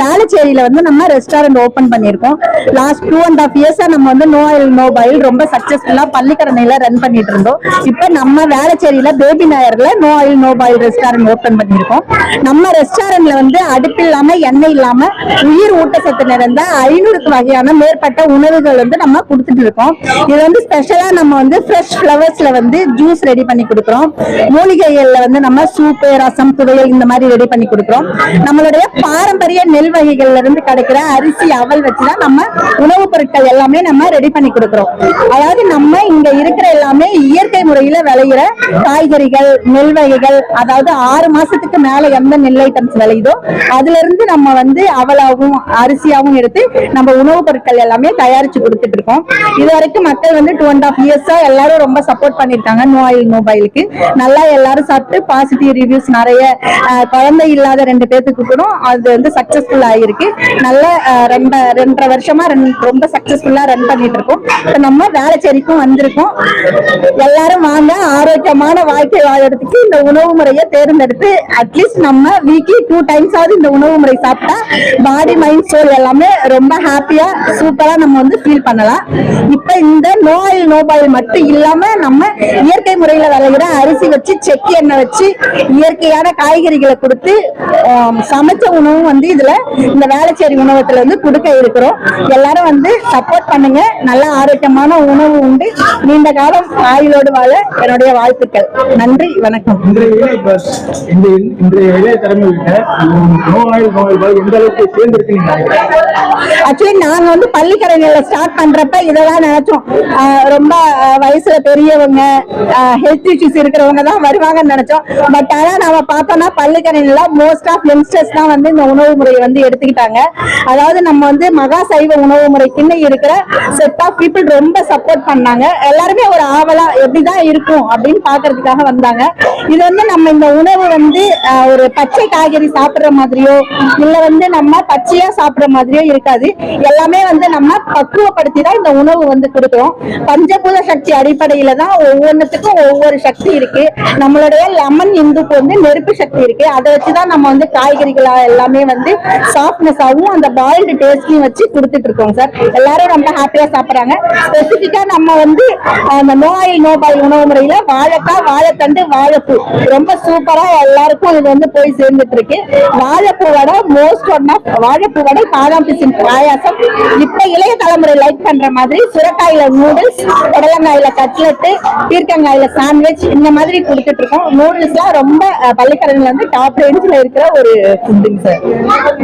வேளச்சேரியில வந்து நம்ம restaurant open பண்ணியிருக்கோம். லாஸ்ட் டூ அண்ட் ஆஃப் இயர்ஸா நம்ம வந்து நோ ஆயில் நோ பாயில் ரொம்ப சக்சஸ்ஃபுல்லா பள்ளிக்கரணையில ரன் பண்ணிட்டு இருந்தோம் இப்போ நம்ம வேளச்சேரியில baby நாயர்ல no oil no boil restaurant open பண்ணிருக்கோம் நம்ம ரெஸ்டாரண்ட்ல வந்து அடுப்பு இல்லாம எண்ணெய் இல்லாம உயிர் ஊட்டச்சத்து நிறைந்த ஐநூறுக்கு வகையான மேற்பட்ட உணவுகள் வந்து நம்ம கொடுத்துட்டு இருக்கோம் இது வந்து ஸ்பெஷலா நம்ம வந்து ஃப்ரெஷ் ஃபிளவர்ஸ்ல வந்து ஜூஸ் ரெடி பண்ணி கொடுக்குறோம். மூலிகைகள்ல வந்து நம்ம சூப்பு ரசம் துவையல் இந்த மாதிரி ரெடி பண்ணி கொடுக்குறோம். நம்மளுடைய பாரம்பரிய நெல் வகைகள்ல இருந்து கிடைக்கிற அரிசி அவல் வச்சுதான் நம்ம உணவுப் பொருட்கள் எல்லாமே நம்ம ரெடி பண்ணி கொடுக்குறோம். அதாவது நம்ம இங்க இருக்கிற எல்லாமே இயற்கை முறையில விளையிற காய்கறிகள் நெல் வகைகள் அதாவது ஆறு மாசத்துக்கு மேல எந்த நெல் ஐட்டம்ஸ் விளையுதோ அதுல இருந்து நம்ம வந்து அவலாவும் அரிசியாவும் எடுத்து நம்ம உணவுப் பொருட்கள் எல்லாமே தயாரிச்சு கொடுத்துட்டு இருக்கோம். இது வரைக்கும் மக்கள் வந்து டூ அண்ட் ஆஃப் இயர்ஸா எல்லாரும் ரொம்ப சப்போர்ட் பண்ணிருக்காங்க நோ ஆயில் மொபைலுக்கு நல்லா எல்லாரும் சாப்பிட்டு பாசிட்டிவ் ரிவ்யூஸ் நிறைய குழந்தை இல்லாத ரெண்டு பேர்த்துக்கு கூட அது வந்து சக்சஸ்ஃபுல் ஆயிருக்கு. நல்ல அஹ், ரெண்ட ரெண்டரை வருஷமா ரொம்ப சக்சஸ்ஃபுல்லா ரன் பண்ணிட்டு இருக்கோம் இப்போ நம்ம வேலைச்சேரிக்கும் வந்திருக்கோம். எல்லாரும் வாங்க ஆரோக்கியமான வாழ்க்கை வாழறதுக்கு இந்த உணவு முறையை தேர்ந்தெடுத்து அட்லீஸ்ட் நம்ம வீக்லி டூ டைம்ஸ் ஆகுது இந்த உணவு முறை சாப்பிட்டா பாடி மைண்ட் சோல் எல்லாமே ரொம்ப ஹாப்பியா சூப்பரா நம்ம வந்து ஃபீல் பண்ணலாம். இப்போ இந்த நோ ஆயில் நோ பாயில் மட்டும் இல்லாம நம்ம இயற்கை முறையில விளையிற அரிசி வச்சு செக்கு எண்ணெய் வச்சு இயற்கையான காய்கறிகளை கொடுத்து சமைச்ச உணவும் வந்து இதுல இந்த வேளச்சேரி உணவகத்துல வந்து கொடுக்க இருக்கிறோம். எல்லாரும் வந்து சப்போர்ட் பண்ணுங்க. நல்ல ஆரோக்கியமான உணவு உண்டு. நீண்ட காலம் ஆயுளோடு வாழ என்னுடைய வாழ்த்துக்கள். நன்றி வணக்கம். ஆக்சுவலி நாங்க வந்து பள்ளிக்கடைகள்ல ஸ்டார்ட் பண்றப்ப இதெல்லாம் நினைச்சோம். ரொம்ப வயசுல பெரியவங்க ஹெல்த் இஷ்யூஸ் இருக்கிறவங்க தான் வருவாங்கன்னு நினைச்சோம். பட் ஆனா நாம பார்த்தோம்னா பள்ளிக்கடைகள்ல மோஸ்ட் ஆஃப் யங்ஸ்டர்ஸ் தான் வந்து இந்த உணவு முறையை வந்து எடுத்துக்கிட்டாங்க. அதாவது நம்ம வந்து மகா சைவ உணவு முறைக்குன்னு இருக்கிற செட் ஆஃப் பீப்புள் ரொம்ப சப்போர்ட் பண்ணாங்க. எல்லாருமே ஒரு ஆவலா எப்படிதான் இருக்கும் அப்படின்னு பாக்குறதுக்காக வந்தாங்க. இது வந்து நம்ம இந்த உணவு வந்து ஒரு பச்சை காய்கறி சாப்பிடுற மாதிரியோ இல்ல வந்து நம்ம பச்சையா சாப்பிடுற மாதிரியோ இருக்காது. எல்லாமே வந்து நம்ம பக்குவப்படுத்தி தான் இந்த உணவு வந்து கொடுக்குறோம். பஞ்சபூத சக்தி அடிப்படையில தான் ஒவ்வொன்றுத்துக்கும் ஒவ்வொரு சக்தி இருக்கு. நம்மளுடைய லெமன் இந்துக்கு வந்து நெருப்பு சக்தி இருக்கு. அதை வச்சுதான் நம்ம வந்து காய்கறிகளா எல்லாமே வந்து சாஃப்ட்னஸாகவும் அந்த பாயில்டு டேஸ்ட்லையும் வச்சு கொடுத்துட்டு இருக்கோம் சார். எல்லாரும் ரொம்ப ஹாப்பியாக சாப்பிட்றாங்க. ஸ்பெசிஃபிக்காக நம்ம வந்து அந்த நோ ஆயில் நோ பாயில் உணவு முறையில் வாழைக்காய் வாழைத்தண்டு வாழைப்பூ. ரொம்ப சூப்பராக எல்லாருக்கும் இது வந்து போய் சேர்ந்துட்டு இருக்கு. வாழைப்பூ வடை மோஸ்ட் ஒன் ஆஃப் வாழைப்பூ வடை பாதாம் பிசின் பாயாசம். இப்போ இளைய தலைமுறை லைக் பண்ற மாதிரி சுரக்காயில நூடுல்ஸ் புடலங்காயில கட்லெட்டு பீர்க்கங்காயில சாண்ட்விச் இந்த மாதிரி கொடுத்துட்டு இருக்கோம். நூடுல்ஸ்லாம் ரொம்ப பள்ளிக்கரணில வந்து டாப் ரேஞ்சில் இருக்கிற ஒரு ஃபுட்டுங்க சார்.